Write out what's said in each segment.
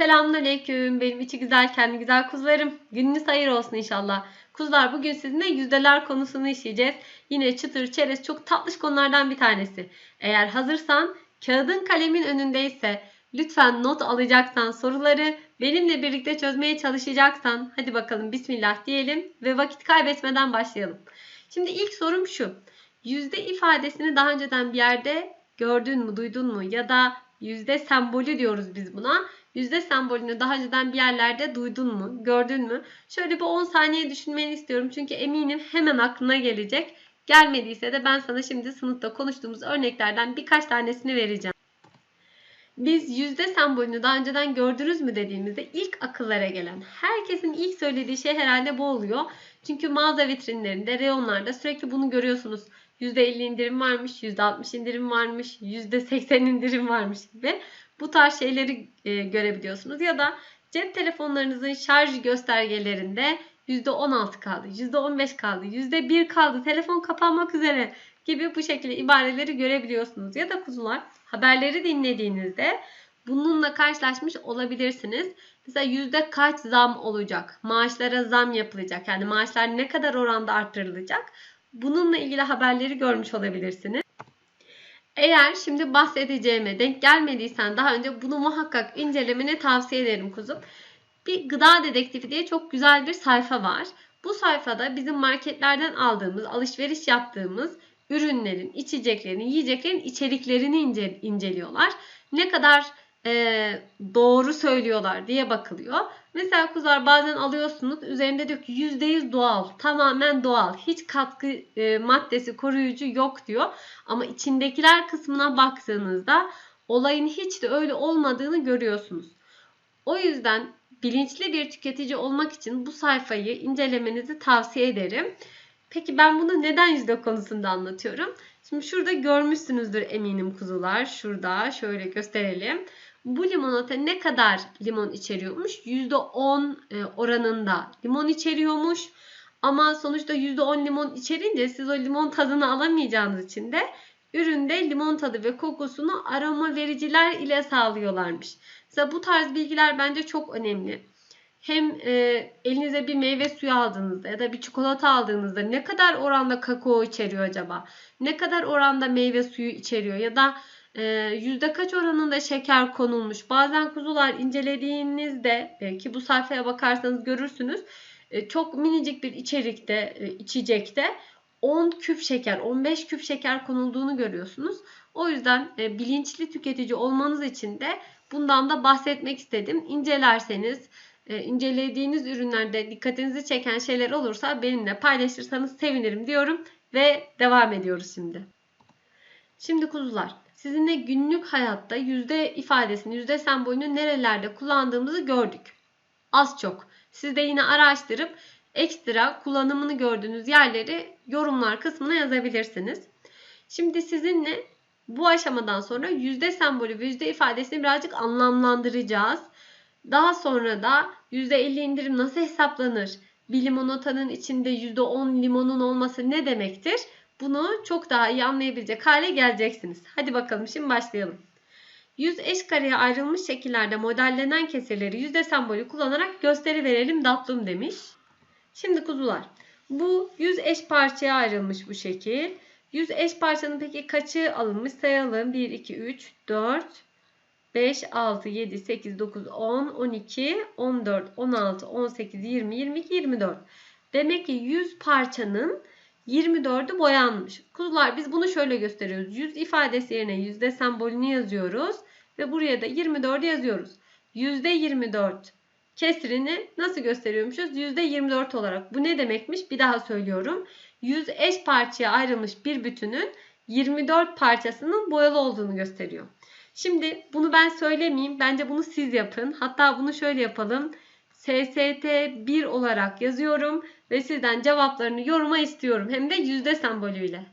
Selamünaleyküm. Benim içi güzel, kendi güzel kuzularım. Gününüz hayır olsun inşallah. Kuzular bugün sizinle yüzdeler konusunu işleyeceğiz. Yine çıtır çerez çok tatlış konulardan bir tanesi. Eğer hazırsan, kağıdın kalemin önündeyse lütfen not alacaksan soruları benimle birlikte çözmeye çalışacaksan hadi bakalım bismillah diyelim ve vakit kaybetmeden başlayalım. Şimdi ilk sorum şu. Yüzde ifadesini daha önceden bir yerde gördün mü, duydun mu ya da yüzde sembolü diyoruz biz buna. Yüzde sembolünü daha önceden bir yerlerde duydun mu, gördün mü? Şöyle bir 10 saniye düşünmeni istiyorum çünkü eminim hemen aklına gelecek. Gelmediyse de ben sana şimdi sınıfta konuştuğumuz örneklerden birkaç tanesini vereceğim. Biz yüzde sembolünü daha önceden gördünüz mü dediğimizde ilk akıllara gelen, herkesin ilk söylediği şey herhalde bu oluyor. Çünkü mağaza vitrinlerinde, reyonlarda sürekli bunu görüyorsunuz. %50 indirim varmış, %60 indirim varmış, %80 indirim varmış gibi bu tarz şeyleri e, görebiliyorsunuz. Ya da cep telefonlarınızın şarj göstergelerinde %16 kaldı, %15 kaldı, %1 kaldı, telefon kapanmak üzere gibi bu şekilde ibareleri görebiliyorsunuz. Ya da kuzular haberleri dinlediğinizde bununla karşılaşmış olabilirsiniz. Mesela yüzde kaç zam olacak? Maaşlara zam yapılacak. Yani maaşlar ne kadar oranda arttırılacak? Bununla ilgili haberleri görmüş olabilirsiniz. Eğer şimdi bahsedeceğime denk gelmediysen daha önce bunu muhakkak incelemeni tavsiye ederim kuzum. Bir gıda dedektifi diye çok güzel bir sayfa var. Bu sayfada bizim marketlerden aldığımız, alışveriş yaptığımız ürünlerin, içeceklerin, yiyeceklerin içeriklerini ince, inceliyorlar. Ne kadar e, doğru söylüyorlar diye bakılıyor. Mesela kuzular bazen alıyorsunuz üzerinde diyor ki %100 doğal, tamamen doğal, hiç katkı e, maddesi, koruyucu yok diyor. Ama içindekiler kısmına baktığınızda olayın hiç de öyle olmadığını görüyorsunuz. O yüzden bilinçli bir tüketici olmak için bu sayfayı incelemenizi tavsiye ederim. Peki ben bunu neden yüzde konusunda anlatıyorum? Şimdi şurada görmüşsünüzdür eminim kuzular. Şurada şöyle gösterelim. Bu limonata ne kadar limon içeriyormuş? %10 e, oranında limon içeriyormuş. Ama sonuçta %10 limon içerince siz o limon tadını alamayacağınız için de üründe limon tadı ve kokusunu aroma vericiler ile sağlıyorlarmış. Mesela bu tarz bilgiler bence çok önemli. Hem e, elinize bir meyve suyu aldığınızda ya da bir çikolata aldığınızda ne kadar oranda kakao içeriyor acaba? Ne kadar oranda meyve suyu içeriyor ya da yüzde kaç oranında şeker konulmuş? Bazen kuzular incelediğinizde belki bu sayfaya bakarsanız görürsünüz. E, çok minicik bir içerikte, e, içecekte 10 küp şeker, 15 küp şeker konulduğunu görüyorsunuz. O yüzden e, bilinçli tüketici olmanız için de bundan da bahsetmek istedim. İncelerseniz, e, incelediğiniz ürünlerde dikkatinizi çeken şeyler olursa benimle paylaşırsanız sevinirim diyorum ve devam ediyoruz şimdi. Şimdi kuzular, sizinle günlük hayatta yüzde ifadesini, yüzde sembolünü nerelerde kullandığımızı gördük. Az çok. Siz de yine araştırıp ekstra kullanımını gördüğünüz yerleri yorumlar kısmına yazabilirsiniz. Şimdi sizinle bu aşamadan sonra yüzde sembolü ve yüzde ifadesini birazcık anlamlandıracağız. Daha sonra da %50 indirim nasıl hesaplanır? Bir limonatanın içinde %10 limonun olması ne demektir? Bunu çok daha iyi anlayabilecek hale geleceksiniz. Hadi bakalım şimdi başlayalım. 100 eş kareye ayrılmış şekillerde modellenen kesirleri yüzde sembolü kullanarak gösteri verelim tatlım demiş. Şimdi kuzular. Bu 100 eş parçaya ayrılmış bu şekil. 100 eş parçanın peki kaçı alınmış sayalım. 1, 2, 3, 4, 5, 6, 7, 8, 9, 10, 12, 14, 16, 18, 20, 22, 24. Demek ki 100 parçanın 24'ü boyanmış. Kuzular biz bunu şöyle gösteriyoruz. 100 ifadesi yerine yüzde sembolünü yazıyoruz. Ve buraya da 24 yazıyoruz. %24 kesrini nasıl gösteriyormuşuz? %24 olarak. Bu ne demekmiş? Bir daha söylüyorum. 100 eş parçaya ayrılmış bir bütünün 24 parçasının boyalı olduğunu gösteriyor. Şimdi bunu ben söylemeyeyim. Bence bunu siz yapın. Hatta bunu şöyle yapalım. SST 1 olarak yazıyorum ve sizden cevaplarını yoruma istiyorum. Hem de yüzde sembolüyle.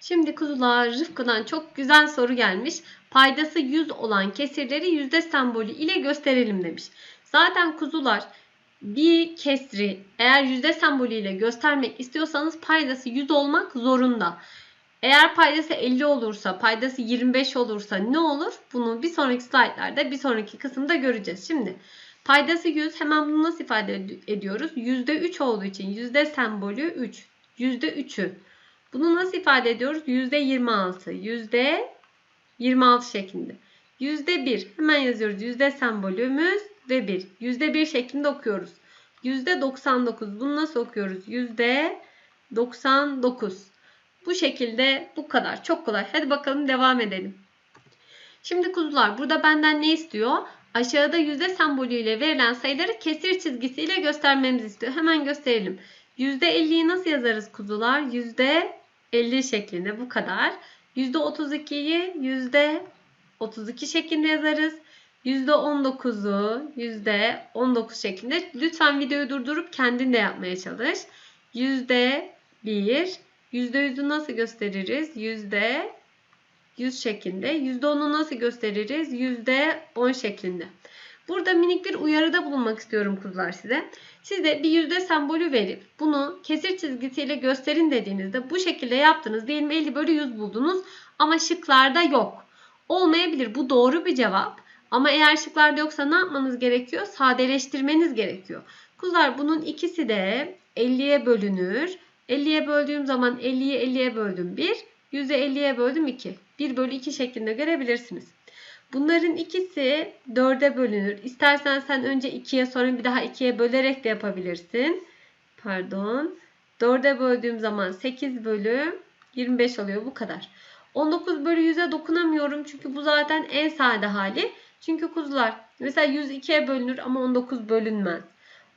Şimdi kuzular Rıfkı'dan çok güzel soru gelmiş. Paydası 100 olan kesirleri yüzde sembolü ile gösterelim demiş. Zaten kuzular bir kesri eğer yüzde sembolü ile göstermek istiyorsanız paydası 100 olmak zorunda. Eğer paydası 50 olursa, paydası 25 olursa ne olur? Bunu bir sonraki slaytlarda, bir sonraki kısımda göreceğiz. Şimdi paydası 100. Hemen bunu nasıl ifade ed- ediyoruz? %3 olduğu için yüzde sembolü 3. %3'ü. Bunu nasıl ifade ediyoruz? %26. Yüzde 26 şeklinde. Yüzde 1. Hemen yazıyoruz. Yüzde sembolümüz ve 1. Yüzde 1 şeklinde okuyoruz. Yüzde 99. Bunu nasıl okuyoruz? Yüzde 99. Bu şekilde bu kadar. Çok kolay. Hadi bakalım devam edelim. Şimdi kuzular burada benden ne istiyor? Aşağıda yüzde sembolüyle verilen sayıları kesir çizgisiyle göstermemizi istiyor. Hemen gösterelim. %50'yi nasıl yazarız kuzular? %50 şeklinde bu kadar. %32'yi %32 şeklinde yazarız. %19'u %19 şeklinde. Lütfen videoyu durdurup kendin de yapmaya çalış. %1 %100'ü nasıl gösteririz? %100 şeklinde. %10'u nasıl gösteririz? %10 şeklinde. Burada minik bir uyarıda bulunmak istiyorum kuzular size. Size bir yüzde sembolü verip bunu kesir çizgisiyle gösterin dediğinizde bu şekilde yaptınız. Diyelim 50 bölü 100 buldunuz ama şıklarda yok. Olmayabilir. Bu doğru bir cevap. Ama eğer şıklarda yoksa ne yapmanız gerekiyor? Sadeleştirmeniz gerekiyor. Kuzular bunun ikisi de 50'ye bölünür. 50'ye böldüğüm zaman 50'yi 50'ye böldüm 1. 100'e 50'ye böldüm 2. 1 bölü 2 şeklinde görebilirsiniz. Bunların ikisi 4'e bölünür. İstersen sen önce 2'ye sonra bir daha 2'ye bölerek de yapabilirsin. Pardon. 4'e böldüğüm zaman 8 bölü 25 oluyor. Bu kadar. 19 bölü 100'e dokunamıyorum. Çünkü bu zaten en sade hali. Çünkü kuzular mesela 100 2'ye bölünür ama 19 bölünmez.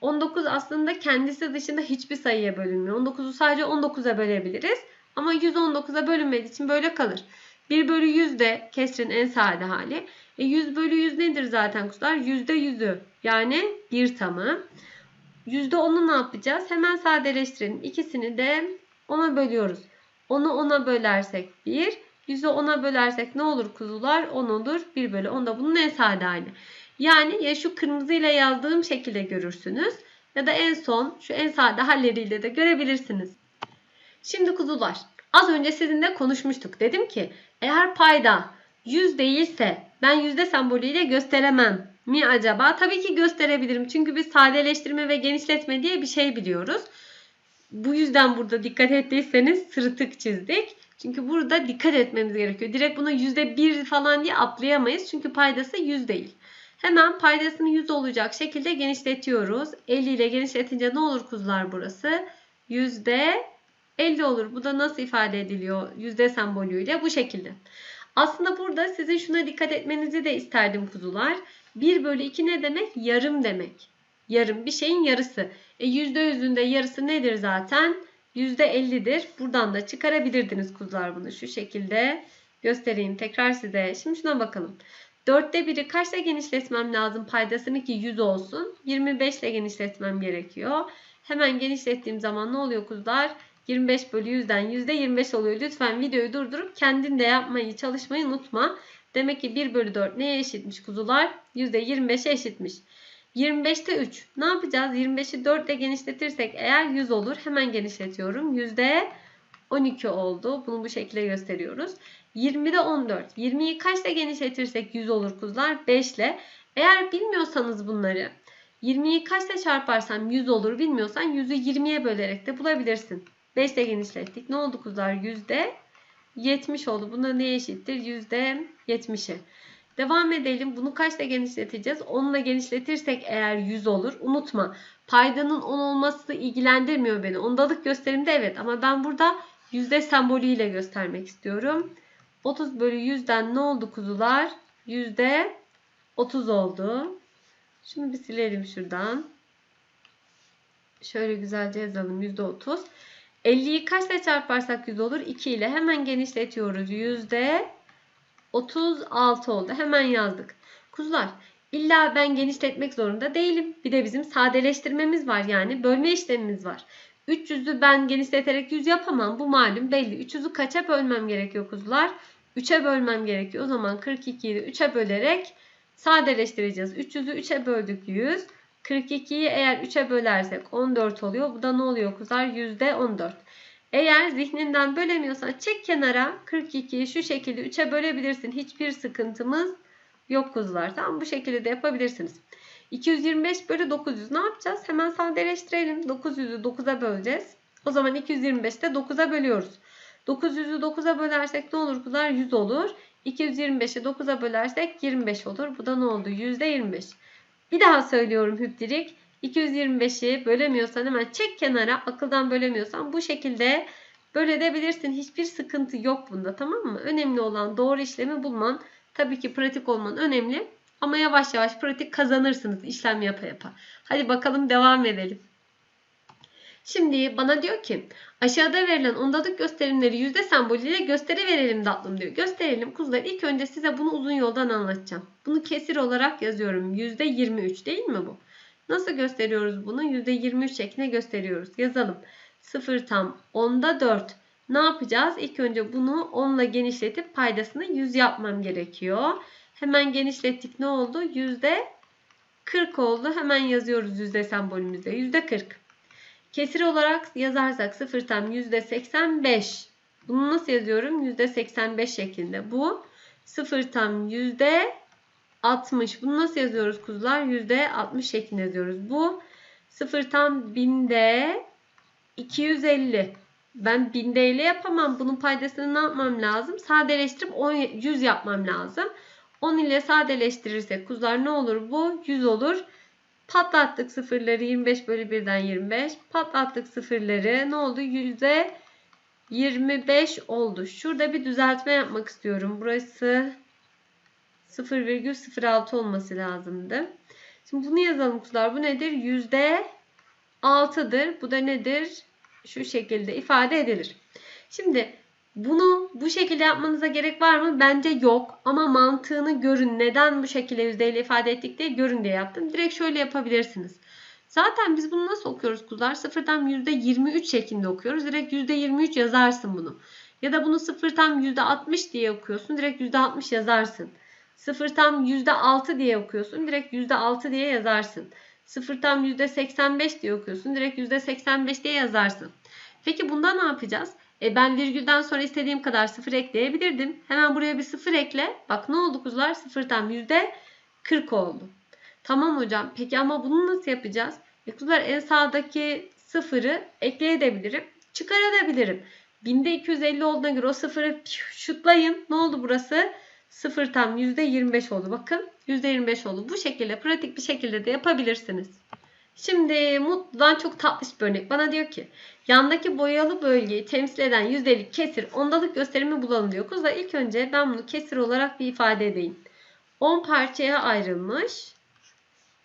19 aslında kendisi dışında hiçbir sayıya bölünmüyor. 19'u sadece 19'a bölebiliriz. Ama 119'a bölünmediği için böyle kalır. 1 bölü 100 de kesrin en sade hali. E 100 bölü 100 nedir zaten kuzular? Yüzde yüzü yani bir tamı. Yüzde onu ne yapacağız? Hemen sadeleştirelim. İkisini de 10'a bölüyoruz. 10'u 10'a bölersek 1. Yüzü 10'a bölersek ne olur kuzular? 10 olur. 1 bölü 10 da bunun en sade hali. Yani ya şu kırmızıyla yazdığım şekilde görürsünüz. Ya da en son şu en sade halleriyle de görebilirsiniz. Şimdi kuzular az önce sizinle konuşmuştuk. Dedim ki eğer payda 100 değilse ben yüzde sembolüyle gösteremem mi acaba? Tabii ki gösterebilirim. Çünkü biz sadeleştirme ve genişletme diye bir şey biliyoruz. Bu yüzden burada dikkat ettiyseniz sırıtık çizdik. Çünkü burada dikkat etmemiz gerekiyor. Direkt bunu %1 falan diye atlayamayız. Çünkü paydası 100 değil. Hemen paydasını 100 olacak şekilde genişletiyoruz. 50 ile genişletince ne olur kuzular burası? Yüzde 50 olur. Bu da nasıl ifade ediliyor? Yüzde sembolüyle bu şekilde. Aslında burada sizin şuna dikkat etmenizi de isterdim kuzular. 1 bölü 2 ne demek? Yarım demek. Yarım bir şeyin yarısı. E %100'ün de yarısı nedir zaten? %50'dir. Buradan da çıkarabilirdiniz kuzular bunu. Şu şekilde göstereyim tekrar size. Şimdi şuna bakalım. 4'te 1'i kaçla genişletmem lazım? Paydasını ki 100 olsun. 25 ile genişletmem gerekiyor. Hemen genişlettiğim zaman ne oluyor kuzular? 25 bölü 100'den %25 oluyor. Lütfen videoyu durdurup kendin de yapmayı, çalışmayı unutma. Demek ki 1 bölü 4 neye eşitmiş kuzular? %25'e eşitmiş. 25'te 3. Ne yapacağız? 25'i 4 ile genişletirsek eğer 100 olur. Hemen genişletiyorum. %12 oldu. Bunu bu şekilde gösteriyoruz. 20'de 14. 20'yi kaçla genişletirsek 100 olur kuzular? 5 ile. Eğer bilmiyorsanız bunları 20'yi kaçla çarparsam 100 olur bilmiyorsan 100'ü 20'ye bölerek de bulabilirsin. 5 ile genişlettik. Ne oldu kuzular? Yüzde 70 oldu. Buna ne eşittir? Yüzde 70'e. Devam edelim. Bunu kaçla genişleteceğiz? 10 ile genişletirsek eğer 100 olur. Unutma. Paydanın 10 olması ilgilendirmiyor beni. Ondalık gösterimde evet ama ben burada yüzde sembolüyle göstermek istiyorum. 30 bölü 100'den ne oldu kuzular? Yüzde 30 oldu. Şunu bir silelim şuradan. Şöyle güzelce yazalım. Yüzde 30. 50'yi kaçla çarparsak 100 olur? 2 ile hemen genişletiyoruz. Yüzde 36 oldu. Hemen yazdık. Kuzular illa ben genişletmek zorunda değilim. Bir de bizim sadeleştirmemiz var. Yani bölme işlemimiz var. 300'ü ben genişleterek 100 yapamam. Bu malum belli. 300'ü kaça bölmem gerekiyor kuzular? 3'e bölmem gerekiyor. O zaman 42'yi de 3'e bölerek sadeleştireceğiz. 300'ü 3'e böldük 100. 42'yi eğer 3'e bölersek 14 oluyor. Bu da ne oluyor kuzular? %14. Eğer zihninden bölemiyorsan çek kenara 42'yi şu şekilde 3'e bölebilirsin. Hiçbir sıkıntımız yok kuzular. Tamam bu şekilde de yapabilirsiniz. 225 bölü 900 ne yapacağız? Hemen sadeleştirelim. 900'ü 9'a böleceğiz. O zaman 225'te 9'a bölüyoruz. 900'ü 9'a bölersek ne olur kuzular? 100 olur. 225'i 9'a bölersek 25 olur. Bu da ne oldu? %25. Bir daha söylüyorum hüptirik. 225'i bölemiyorsan hemen çek kenara. Akıldan bölemiyorsan bu şekilde bölebilirsin. Hiçbir sıkıntı yok bunda tamam mı? Önemli olan doğru işlemi bulman. Tabii ki pratik olman önemli. Ama yavaş yavaş pratik kazanırsınız işlem yapa yapa. Hadi bakalım devam edelim. Şimdi bana diyor ki aşağıda verilen ondalık gösterimleri yüzde sembolüyle gösteri verelim tatlım diyor. Gösterelim kuzular. İlk önce size bunu uzun yoldan anlatacağım. Bunu kesir olarak yazıyorum. Yüzde 23 değil mi bu? Nasıl gösteriyoruz bunu? Yüzde 23 şeklinde gösteriyoruz. Yazalım. 0 tam 10'da 4. Ne yapacağız? İlk önce bunu 10 ile genişletip paydasını 100 yapmam gerekiyor. Hemen genişlettik. Ne oldu? Yüzde 40 oldu. Hemen yazıyoruz yüzde sembolümüzde. Yüzde 40. Kesir olarak yazarsak 0 tam yüzde 85. Bunu nasıl yazıyorum? Yüzde 85 şeklinde. Bu 0 tam yüzde 60. Bunu nasıl yazıyoruz kuzular? Yüzde 60 şeklinde yazıyoruz. Bu 0 tam binde 250. Ben binde ile yapamam. Bunun paydasını ne yapmam lazım? Sadeleştirip 10, 100 yapmam lazım. 10 ile sadeleştirirsek kuzular ne olur bu? 100 olur. Patlattık sıfırları 25 bölü 1'den 25. Patlattık sıfırları ne oldu? Yüzde 25 oldu. Şurada bir düzeltme yapmak istiyorum. Burası 0,06 olması lazımdı. Şimdi bunu yazalım kuzular. Bu nedir? Yüzde 6'dır. Bu da nedir? Şu şekilde ifade edilir. Şimdi bunu bu şekilde yapmanıza gerek var mı? Bence yok. Ama mantığını görün. Neden bu şekilde yüzdeyle ifade ettik diye görün diye yaptım. Direkt şöyle yapabilirsiniz. Zaten biz bunu nasıl okuyoruz kuzular? Sıfırdan %23 şeklinde okuyoruz. Direkt %23 yazarsın bunu. Ya da bunu sıfır tam %60 diye okuyorsun. Direkt %60 yazarsın. Sıfır tam %6 diye okuyorsun. Direkt %6 diye yazarsın. Sıfır tam %85 diye okuyorsun. Direkt %85 diye yazarsın. Peki bunda ne yapacağız? E ben virgülden sonra istediğim kadar sıfır ekleyebilirdim. Hemen buraya bir sıfır ekle. Bak ne oldu kuzular? Sıfır tam yüzde 40 oldu. Tamam hocam. Peki ama bunu nasıl yapacağız? E kuzular en sağdaki sıfırı ekleyebilirim. Çıkarabilirim. Binde 250 olduğuna göre o sıfırı şutlayın. Ne oldu burası? Sıfır tam yüzde 25 oldu. Bakın yüzde 25 oldu. Bu şekilde pratik bir şekilde de yapabilirsiniz. Şimdi Mutlu'dan çok tatlış bir örnek. Bana diyor ki yandaki boyalı bölgeyi temsil eden yüzdelik kesir ondalık gösterimi bulalım diyor. Kuzlar ilk önce ben bunu kesir olarak bir ifade edeyim. 10 parçaya ayrılmış.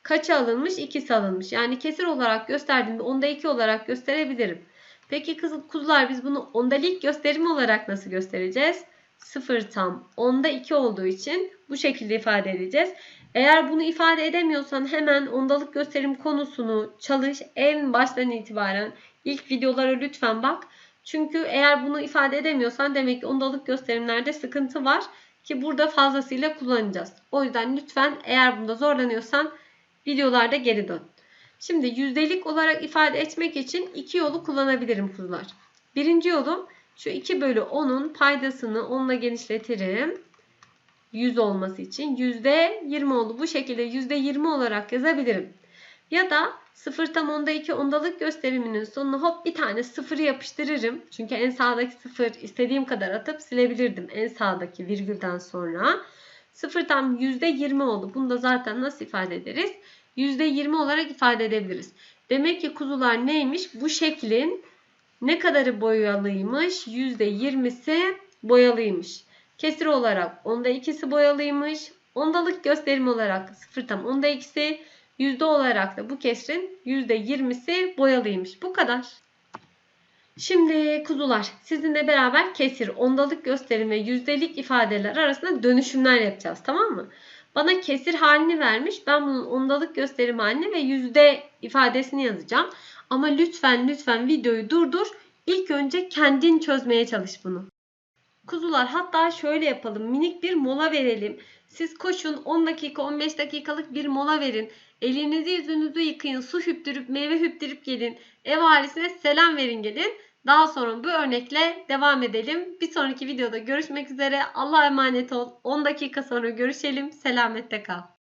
Kaça alınmış? 2'si alınmış. Yani kesir olarak gösterdiğimde onda 2 olarak gösterebilirim. Peki kız, kuzular biz bunu ondalık gösterimi olarak nasıl göstereceğiz? 0 tam onda 2 olduğu için bu şekilde ifade edeceğiz. Eğer bunu ifade edemiyorsan hemen ondalık gösterim konusunu çalış. En baştan itibaren ilk videolara lütfen bak. Çünkü eğer bunu ifade edemiyorsan demek ki ondalık gösterimlerde sıkıntı var. Ki burada fazlasıyla kullanacağız. O yüzden lütfen eğer bunda zorlanıyorsan videolarda geri dön. Şimdi yüzdelik olarak ifade etmek için iki yolu kullanabilirim kuzular. Birinci yolum şu 2 bölü 10'un paydasını 10'la genişletirim. 100 olması için %20 oldu. Bu şekilde %20 olarak yazabilirim. Ya da 0 tam onda 2 ondalık gösteriminin sonuna hop bir tane sıfırı yapıştırırım. Çünkü en sağdaki sıfır istediğim kadar atıp silebilirdim en sağdaki virgülden sonra. 0 tam %20 oldu. Bunu da zaten nasıl ifade ederiz? %20 olarak ifade edebiliriz. Demek ki kuzular neymiş? Bu şeklin ne kadarı boyalıymış? %20'si boyalıymış. Kesir olarak onda ikisi boyalıymış. Ondalık gösterim olarak 0 tam onda ikisi. Yüzde olarak da bu kesrin yüzde 20'si boyalıymış. Bu kadar. Şimdi kuzular sizinle beraber kesir, ondalık gösterim ve yüzdelik ifadeler arasında dönüşümler yapacağız tamam mı? Bana kesir halini vermiş. Ben bunun ondalık gösterim halini ve yüzde ifadesini yazacağım. Ama lütfen lütfen videoyu durdur. İlk önce kendin çözmeye çalış bunu. Kuzular hatta şöyle yapalım. Minik bir mola verelim. Siz koşun 10 dakika 15 dakikalık bir mola verin. Elinizi yüzünüzü yıkayın. Su hüptürüp meyve hüptürüp gelin. Ev ailesine selam verin gelin. Daha sonra bu örnekle devam edelim. Bir sonraki videoda görüşmek üzere. Allah'a emanet ol. 10 dakika sonra görüşelim. Selamette kal.